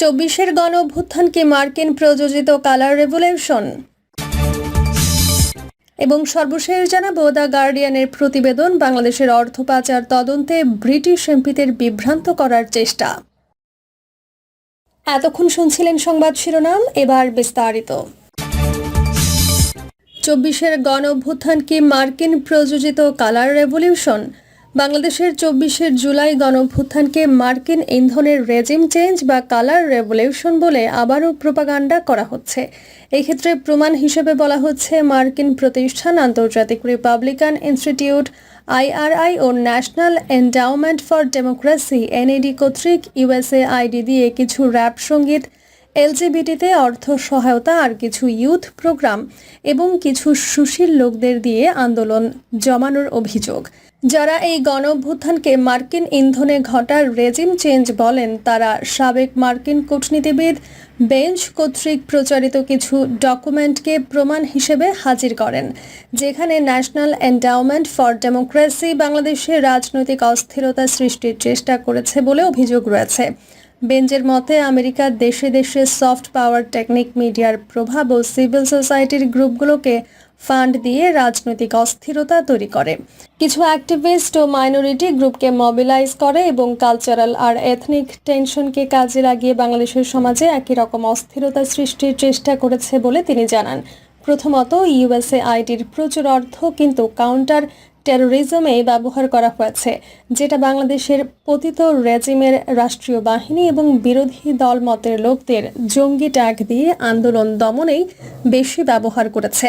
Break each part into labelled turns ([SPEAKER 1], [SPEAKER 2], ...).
[SPEAKER 1] চব্বিশের গণ অভ্যুত্থানকে মার্কিন প্রযোজিত কালার রেভলিউশন এবং সর্বশেষ জানাব, দ্য গার্ডিয়ানের প্রতিবেদন, বাংলাদেশের অর্থ পাচার তদন্তে ব্রিটিশ এমপিদের বিভ্রান্ত করার চেষ্টা। এতক্ষণ শুনছিলেন সংবাদ শিরোনাম, এবার বিস্তারিত। চব্বিশের গণ অভ্যুত্থান কি মার্কিন প্রযোজিত কালার রেভলিউশন বাংলাদেশের চব্বিশের জুলাই গণ মার্কিন ইন্ধনের রেজিম চেঞ্জ বা কালার রেভলিউশন বলে আবারও প্রোপাগান্ডা করা হচ্ছে। এক্ষেত্রে প্রমাণ হিসেবে বলা হচ্ছে, মার্কিন প্রতিষ্ঠান আন্তর্জাতিক Republican Institute, IRI O National Endowment for Democracy NED কর্তৃক ইউএসএ আইডি দিয়ে কিছু র্যাপ সংগীত, এলজিবিটিতে অর্থ সহায়তা আর কিছু ইউথ প্রোগ্রাম এবং কিছু সুশীল লোকদের দিয়ে আন্দোলন জমানোর অভিযোগ। যারা এই গণ মার্কিন ইন্ধনে ঘটার রেজিম চেঞ্জ বলেন, তারা সাবেক মার্কিন কূটনীতিবিদ বেঞ্চ কর্তৃক প্রচারিত কিছু ডকুমেন্টকে প্রমাণ হিসেবে হাজির করেন, যেখানে ন্যাশনাল এন্ডাওমেন্ট ফর ডেমোক্রেসি বাংলাদেশে রাজনৈতিক অস্থিরতা সৃষ্টির চেষ্টা করেছে বলে অভিযোগ রয়েছে। বেঞ্জের মতে আমেরিকার দেশে দেশে সফট পাওয়ার টেকনিক মিডিয়ার প্রভাব ও সিভিল সোসাইটির গ্রুপগুলোকে ফান্ড দিয়ে রাজনৈতিক অস্থিরতা তৈরি করে। কিছু অ্যাক্টিভিস্ট ও মাইনরিটি গ্রুপকে মবিলাইজ করে এবং কালচারাল আর এথনিক টেনশনকে কাজে লাগিয়ে বাংলাদেশের সমাজে একই রকম অস্থিরতা সৃষ্টির চেষ্টা করেছে বলে তিনি জানান। প্রথমত ইউএসএ আইডির প্রচুর অর্থ, কিন্তু কাউন্টার টেরোরিজমে ব্যবহার করা হয়েছে, যেটা বাংলাদেশের পতিত রেজিমের রাষ্ট্রীয় বাহিনী এবং বিরোধী দল মতের লোকদের জঙ্গি ট্যাগ দিয়ে আন্দোলন দমনেই বেশি ব্যবহার করেছে।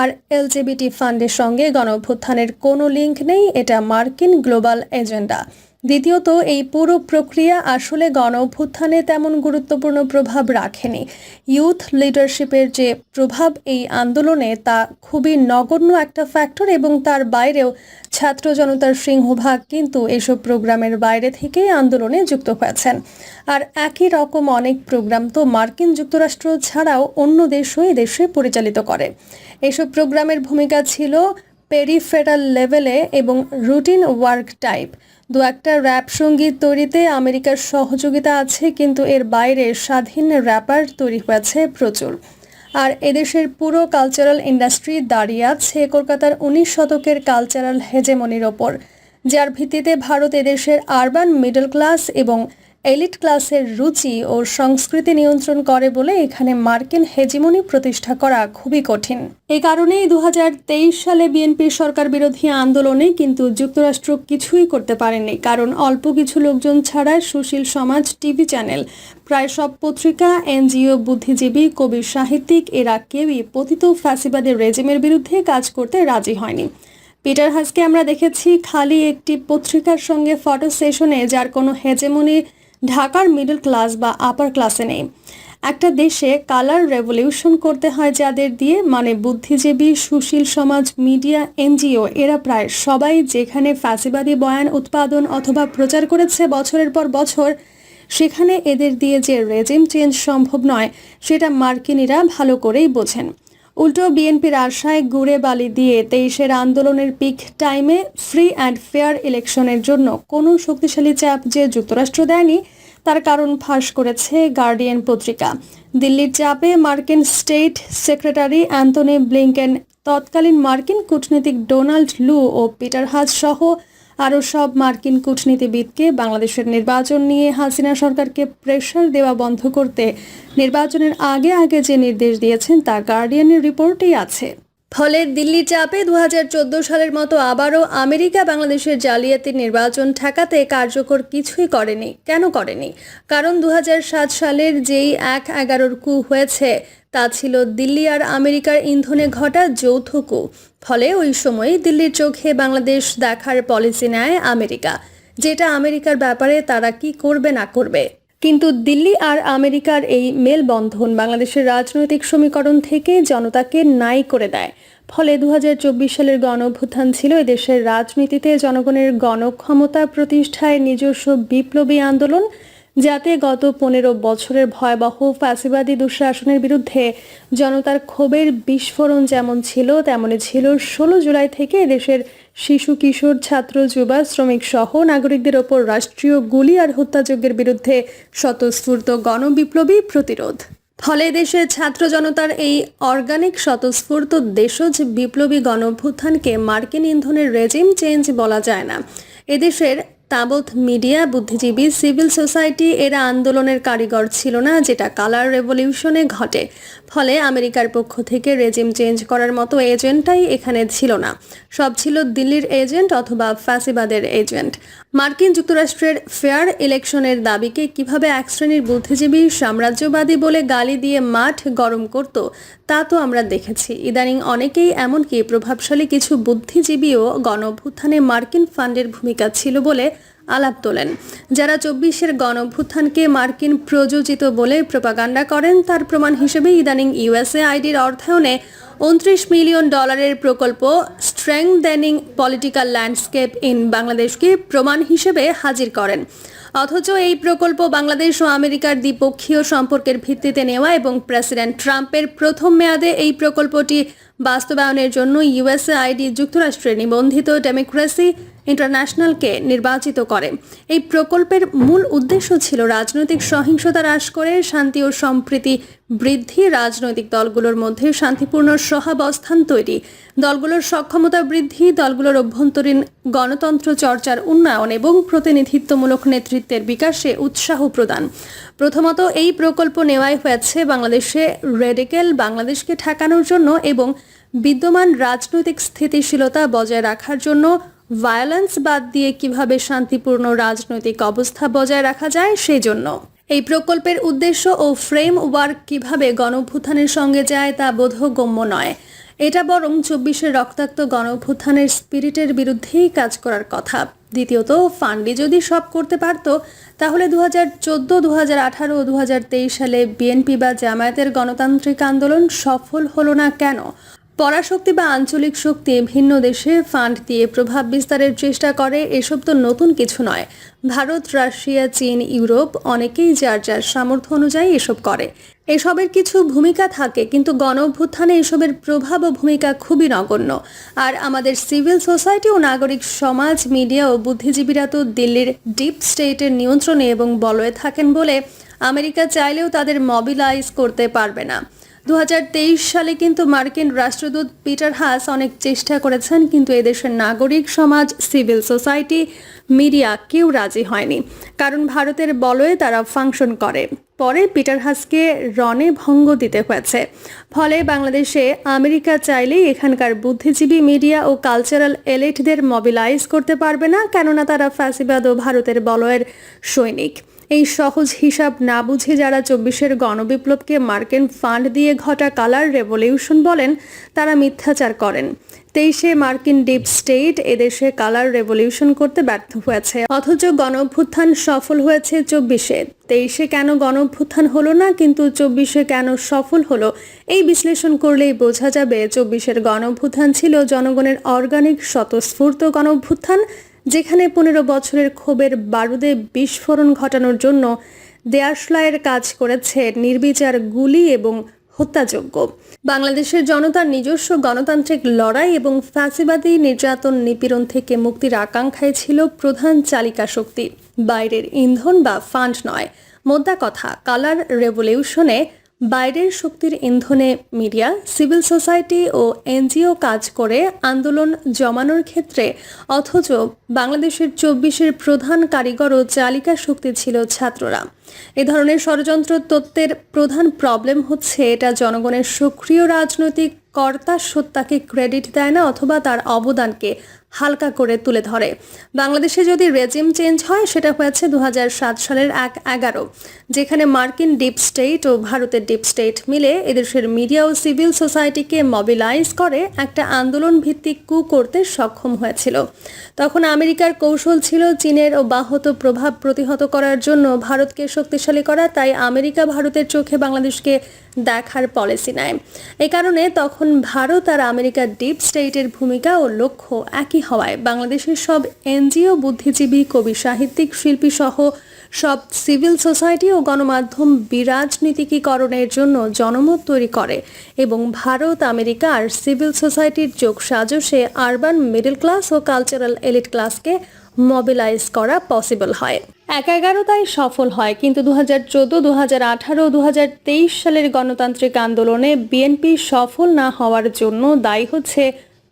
[SPEAKER 1] আর এলজিবিটি ফান্ডের সঙ্গে গণভ্যুত্থানের কোনো লিঙ্ক নেই, এটা মার্কিন গ্লোবাল এজেন্ডা। দ্বিতীয়ত, এই পুরো প্রক্রিয়া আসলে গণ অভ্যুত্থানে তেমন গুরুত্বপূর্ণ প্রভাব রাখেনি। ইউথ লিডারশিপের যে প্রভাব, এই আন্দোলনে তা খুবই নগণ্য একটা ফ্যাক্টর এবং তার বাইরেও ছাত্র জনতার সিংহভাগ কিন্তু এসব প্রোগ্রামের বাইরে থেকেই আন্দোলনে যুক্ত হয়েছেন। আর একই রকম অনেক প্রোগ্রাম তো মার্কিন যুক্তরাষ্ট্র ছাড়াও অন্য দেশও দেশে পরিচালিত করে। এসব প্রোগ্রামের ভূমিকা ছিল পেরিফেরাল লেভেলে এবং রুটিন ওয়ার্ক টাইপ দু একটা র্যাপ সংগীত তৈরিতে আমেরিকার সহযোগিতা আছে, কিন্তু এর বাইরে স্বাধীন র্যাপার তৈরি হয়েছে প্রচুর। আর এদেশের পুরো কালচারাল ইন্ডাস্ট্রি দাঁড়িয়ে আছে কলকাতার উনিশ শতকের কালচারাল হেজেমনির ওপর, যার ভিত্তিতে ভারত এদেশের আরবান মিডল ক্লাস এবং এলিট ক্লাসের রুচি ও সংস্কৃতি নিয়ন্ত্রণ করে বলে এখানে মার্কিন হেজিমনি প্রতিষ্ঠা করা খুবই কঠিন। এ কারণেই দু হাজার তেইশ সালে বিএনপি সরকার বিরোধী আন্দোলনে কিন্তু যুক্তরাষ্ট্র কিছুই করতে পারেনি, কারণ অল্প কিছু লোকজন ছাড়া সুশীল সমাজ টিভি চ্যানেল, প্রায় সব পত্রিকা, এনজিও, বুদ্ধিজীবী, কবি, সাহিত্যিক এরা কেউই পতিত ফ্যাসিবাদের রেজিমের বিরুদ্ধে কাজ করতে রাজি হয়নি। পিটার হাসকে আমরা দেখেছি খালি একটি পত্রিকার সঙ্গে ফটো সেশনে, যার কোনো হেজেমনি ঢাকার মিডল ক্লাস বা আপার ক্লাসে নেই। একটা দেশে কালার রেভলিউশন করতে হয় যাদের দিয়ে মানে বুদ্ধিজীবী, সুশীল সমাজ মিডিয়া এনজিও এরা প্রায় সবাই যেখানে ফ্যাসিবাদী বয়ান, উৎপাদন অথবা প্রচার করেছে বছরের পর বছর, সেখানে এদের দিয়ে যে রেজিম চেঞ্জ সম্ভব নয়, সেটা মার্কিনিরা ভালো করেই বোঝেন। উল্টো বিএনপির আশায় গুড়ে বালি দিয়ে তেইশের আন্দোলনের পিক টাইমে ফ্রি অ্যান্ড ফেয়ার ইলেকশনের জন্য কোনো শক্তিশালী চাপ যে যুক্তরাষ্ট্র দেয়নি, তার কারণ ফাঁস করেছে গার্ডিয়ান পত্রিকা। দিল্লির চাপে মার্কিন স্টেট সেক্রেটারি অ্যান্থনি ব্লিংকেন তৎকালীন মার্কিন কূটনীতিক ডোনাল্ড লু ও পিটার হাজ সহ আরও সব মার্কিন কূটনীতিবিদকে বাংলাদেশের নির্বাচন নিয়ে হাসিনা সরকারকে প্রেশার দেওয়া বন্ধ করতে নির্বাচনের আগে আগে যে নির্দেশ দিয়েছেন, তা গার্ডিয়ানের রিপোর্টেই আছে। ফলে দিল্লির চাপে দু হাজার চোদ্দ সালের মতো আবারও আমেরিকা বাংলাদেশের জালিয়াতির নির্বাচন ঠেকাতে কার্যকর কিছুই করেনি। কেন করেনি? কারণ দু হাজার সাত সালের যেই এক এগারোর কু হয়েছে, তা ছিল দিল্লি আর আমেরিকার ইন্ধনে ঘটা যৌথ কু। ফলে ওই সময় দিল্লির চোখে বাংলাদেশ দেখার পলিসি নেয় আমেরিকা। যেটা আমেরিকার ব্যাপারে তারা কি করবে না করবে। কিন্তু দিল্লি আর আমেরিকার এই মেলবন্ধন বাংলাদেশের রাজনৈতিক সমীকরণ থেকে জনতাকে নাই করে দেয়। ফলে দু হাজার চব্বিশ সালের গণ অভ্যুত্থান ছিল এদেশের রাজনীতিতে জনগণের গণক্ষমতা প্রতিষ্ঠায় নিজস্ব বিপ্লবী আন্দোলন যাতে গত পনেরো বছরের ভয়াবহ ফ্যাসিবাদী দুঃশাসনের বিরুদ্ধে জনতার ক্ষোভের বিস্ফোরণ যেমন ছিল তেমনই ছিল ষোলো জুলাই থেকে দেশের শিশু, কিশোর, ছাত্র, যুবা, শ্রমিক সহ নাগরিকদের ওপর রাষ্ট্রীয় গুলি আর হত্যাযজ্ঞের বিরুদ্ধে স্বতঃস্ফূর্ত গণবিপ্লবী প্রতিরোধ। ফলে দেশের ছাত্র জনতার এই অর্গানিক স্বতঃস্ফূর্ত দেশজ বিপ্লবী গণভ্যুত্থানকে মার্কিন ইন্ধনের রেজিম চেঞ্জ বলা যায় না। এদেশের তাবৎ মিডিয়া, বুদ্ধিজীবী, সিভিল সোসাইটি এরা আন্দোলনের কারিগর ছিল না, যেটা কালার রেভলিউশনে ঘটে। ফলে আমেরিকার পক্ষ থেকে রেজিম চেঞ্জ করার মতো এজেন্টটাই এখানে ছিল না। সব ছিল দিল্লির এজেন্ট অথবা ফ্যাসিবাদের এজেন্ট। মার্কিন যুক্তরাষ্ট্রের ফেয়ার ইলেকশনের দাবিকে কীভাবে এক শ্রেণির বুদ্ধিজীবী, সাম্রাজ্যবাদী বলে গালি দিয়ে মাঠ গরম করত, তা তো আমরা দেখেছি। ইদানিং অনেকেই এমনকি প্রভাবশালী কিছু বুদ্ধিজীবীও গণভ্যুত্থানে মার্কিন ফান্ডের ভূমিকা ছিল বলে আলাপ তোলেন। যারা চব্বিশের গণভ্যুত্থানকে মার্কিন প্রযোজিত বলে প্রপাগান্ডা করেন, তার প্রমাণ হিসেবে ইদানিং ইউএসএ আইডির অর্থায়নে উনত্রিশ মিলিয়ন ডলারের প্রকল্প স্ট্রেংদেনিং পলিটিক্যাল ল্যান্ডস্কেপ ইন বাংলাদেশকে প্রমাণ হিসেবে হাজির করেন। অথচ এই প্রকল্প বাংলাদেশ ও আমেরিকার দ্বিপক্ষীয় সম্পর্কের ভিত্তিতে নেওয়া এবং প্রেসিডেন্ট ট্রাম্পের প্রথম মেয়াদে এই প্রকল্পটি বাস্তবায়নের জন্য ইউএসএ আইডি যুক্তরাষ্ট্রে নিবন্ধিত ডেমোক্রেসি ইন্টারন্যাশনালকে নির্বাচিত করে। এই প্রকল্পের মূল উদ্দেশ্য ছিল রাজনৈতিক সহিংসতা হ্রাস করে শান্তি ও সম্প্রীতি বৃদ্ধি। রাজনৈতিক দলগুলোর মধ্যে শান্তিপূর্ণ সহাবস্থান তৈরি। দলগুলোর সক্ষমতা বৃদ্ধি, দলগুলোর অভ্যন্তরীণ গণতন্ত্র চর্চার উন্নয়ন এবং প্রতিনিধিত্বমূলক নেতৃত্বের বিকাশে উৎসাহ প্রদান। প্রথমত এই প্রকল্প নেওয়াই হয়েছে বাংলাদেশে রেডিকেল বাংলাদেশকে ঠেকানোর জন্য এবং বিদ্যমান রাজনৈতিক স্থিতিশীলতা বজায় রাখার জন্য ভায়োলেন্স বাদ দিয়ে কীভাবে শান্তিপূর্ণ রাজনৈতিক অবস্থা বজায় রাখা যায়, সেই জন্য। এই প্রকল্পের উদ্দেশ্য ও ফ্রেম ওয়ার্ক কীভাবে গণভ্যুত্থানের সঙ্গে যায়, তা বোধগম্য নয়। এটা বরং চব্বিশের রক্তাক্ত গণভূথানের স্পিরিটের বিরুদ্ধেই কাজ করার কথা। দ্বিতীয়ত ফান্ডি যদি সব করতে পারত, তাহলে দু হাজার চোদ্দ দু হাজার আঠারো ও দু হাজার তেইশ সালে বিএনপি বা জামায়াতের গণতান্ত্রিক আন্দোলন সফল হলো না কেন? পরাশক্তি বা আঞ্চলিক শক্তি ভিন্ন দেশে ফান্ড দিয়ে প্রভাব বিস্তারের চেষ্টা করে, এসব তো নতুন কিছু নয়। ভারত, রাশিয়া, চীন, ইউরোপ অনেকেই যার যার সামর্থ্য অনুযায়ী এসব করে। এসবের কিছু ভূমিকা থাকে, কিন্তু গণঅভ্যুত্থানে এসবের প্রভাব ও ভূমিকা খুবই নগণ্য। আর আমাদের সিভিল সোসাইটি ও নাগরিক সমাজ, মিডিয়া ও বুদ্ধিজীবীরা তো দিল্লির ডিপ স্টেটের নিয়ন্ত্রণে এবং বলয়ে থাকেন বলে আমেরিকা চাইলেও তাদের মবিলাইজ করতে পারবে না। দু হাজার তেইশ সালে কিন্তু মার্কিন রাষ্ট্রদূত পিটার হাস অনেক চেষ্টা করেছেন, কিন্তু এদেশের নাগরিক সমাজ, সিভিল সোসাইটি, মিডিয়া কেউ রাজি হয়নি। কারণ ভারতের বলয়ে তারা ফাংশন করে। পরে পিটার হাসকে রনে ভঙ্গ দিতে হয়েছে। ফলে বাংলাদেশে আমেরিকা চাইলেই এখানকার বুদ্ধিজীবী মিডিয়া ও কালচারাল এলিটদের মবিলাইজ করতে পারবে না, কেননা তারা ফ্যাসিবাদ ও ভারতের বলয়ের সৈনিক। এই সহজ হিসাব না বুঝে যারা চব্বিশের গণবিপ্লবকে মার্কিন ফান্ড দিয়ে ঘটা কালার রেভলিউশন বলেন, তারা মিথ্যাচার করেন। তেইশে মার্কিন ডিপ স্টেট এদেশে কালার রেভলিউশন করতে ব্যর্থ হয়েছে। অথচ গণঅভ্যুত্থান সফল হয়েছে চব্বিশে। তেইশে কেন গণভ্যুত্থান হলো না, কিন্তু চব্বিশে কেন সফল হলো, এই বিশ্লেষণ করলেই বোঝা যাবে, চব্বিশের গণঅভ্যুত্থান ছিল জনগণের অর্গানিক স্বতঃস্ফূর্ত গণঅভ্যুত্থান যেখানে পনেরো বছরের ক্ষোভের বারুদে বিস্ফোরণ ঘটানোর জন্য দেয়াশলায়ের কাজ করেছে নির্বিচার গুলি এবং হত্যাযোগ্য বাংলাদেশের জনতার নিজস্ব গণতান্ত্রিক লড়াই এবং ফ্যাসিবাদী নির্যাতন নিপীড়ন থেকে মুক্তির আকাঙ্ক্ষায় ছিল প্রধান চালিকা শক্তি। বাইরের ইন্ধন বা ফান্ড নয়। মোদ্দা কথা, কালার রেভলিউশনে বাইরের শক্তির ইন্ধনে মিডিয়া, সিভিল সোসাইটি ও এনজিও কাজ করে আন্দোলন জমানোর ক্ষেত্রে অথচ বাংলাদেশের চব্বিশের প্রধান কারিগর ও চালিকা শক্তি ছিল ছাত্ররা। এ ধরনের ষড়যন্ত্র তত্ত্বের প্রধান প্রবলেম হচ্ছে এটা জনগণের সক্রিয় রাজনৈতিক কর্তা সত্তাকে ক্রেডিট দেয় না অথবা তার অবদানকে হালকা করে তুলে ধরে। বাংলাদেশে যদি রেজিম চেঞ্জ হয়, সেটা হয়েছে দু হাজার সাত সালের এক এগারো, যেখানে মার্কিন ডিপ স্টেট ও ভারতের ডিপ স্টেট মিলে এদেশের মিডিয়া ও সিভিল সোসাইটিকে মবিলাইজ করে একটা আন্দোলন ভিত্তিক কু করতে সক্ষম হয়েছিল। তখন আমেরিকার কৌশল ছিল চীনের অব্যাহত প্রভাব প্রতিহত করার জন্য ভারতকে শক্তিশালী করা, তাই আমেরিকা ভারতের চোখে বাংলাদেশকে দেখার পলিসি নেয়। এ কারণে তখন ভারত আর আমেরিকার ডিপ স্টেটের ভূমিকা ও লক্ষ্য একই হওয়ায় বাংলাদেশের সব এনজিও, বুদ্ধিজীবী, কবি, সাহিত্যিক, শিল্পী সহ সব সিভিল সোসাইটি ও গণমাধ্যম বিরাজনীতিকীকরণের জন্য জনমত তৈরি করে এবং ভারত আমেরিকার সিভিল সোসাইটির যোগ সাজসে আরবান মিডল ক্লাস ও কালচারাল এলিট ক্লাসকে মবিলাইজ করা পসিবল হয়। এক এগারোটাই সফল হয়, কিন্তু দু হাজার চোদ্দ দু হাজার আঠারো দু হাজার তেইশ সালের গণতান্ত্রিক আন্দোলনে বিএনপি সফল না হওয়ার জন্য দায়ী হচ্ছে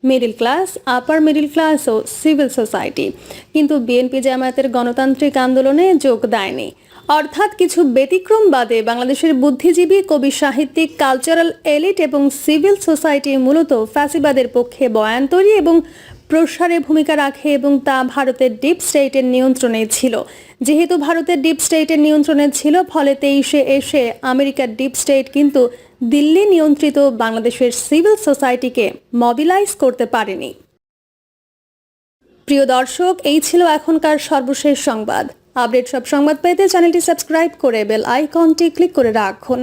[SPEAKER 1] middle class upper middle class ও সিভিল সোসাইটি কিন্তু বিএনপি জামায়াতের গণতান্ত্রিক আন্দোলনে যোগ দেয়নি। অর্থাৎ কিছু ব্যতিক্রম বাদে বাংলাদেশের বুদ্ধিজীবী, কবি, সাহিত্যিক কালচারাল এলিট এবং সিভিল সোসাইটি মূলত ফ্যাসিবাদের পক্ষে বয়ান তৈরি এবং প্রসারে ভূমিকা রাখে এবং তা ভারতের ডিপ স্টেটের নিয়ন্ত্রণে ছিল। যেহেতু ভারতের ডিপ স্টেটের নিয়ন্ত্রণে ছিল, ফলে তেইশে এসে আমেরিকার ডিপ স্টেট কিন্তু দিল্লি নিয়ন্ত্রিত বাংলাদেশের সিভিল সোসাইটিকে মবিলাইজ করতে পারেনি। প্রিয় দর্শক, এই ছিল এখনকার সর্বশেষ সংবাদ। আপডেট সব সংবাদ পেতে চ্যানেলটি সাবস্ক্রাইব করে বেল আইকনটি ক্লিক করে রাখুন।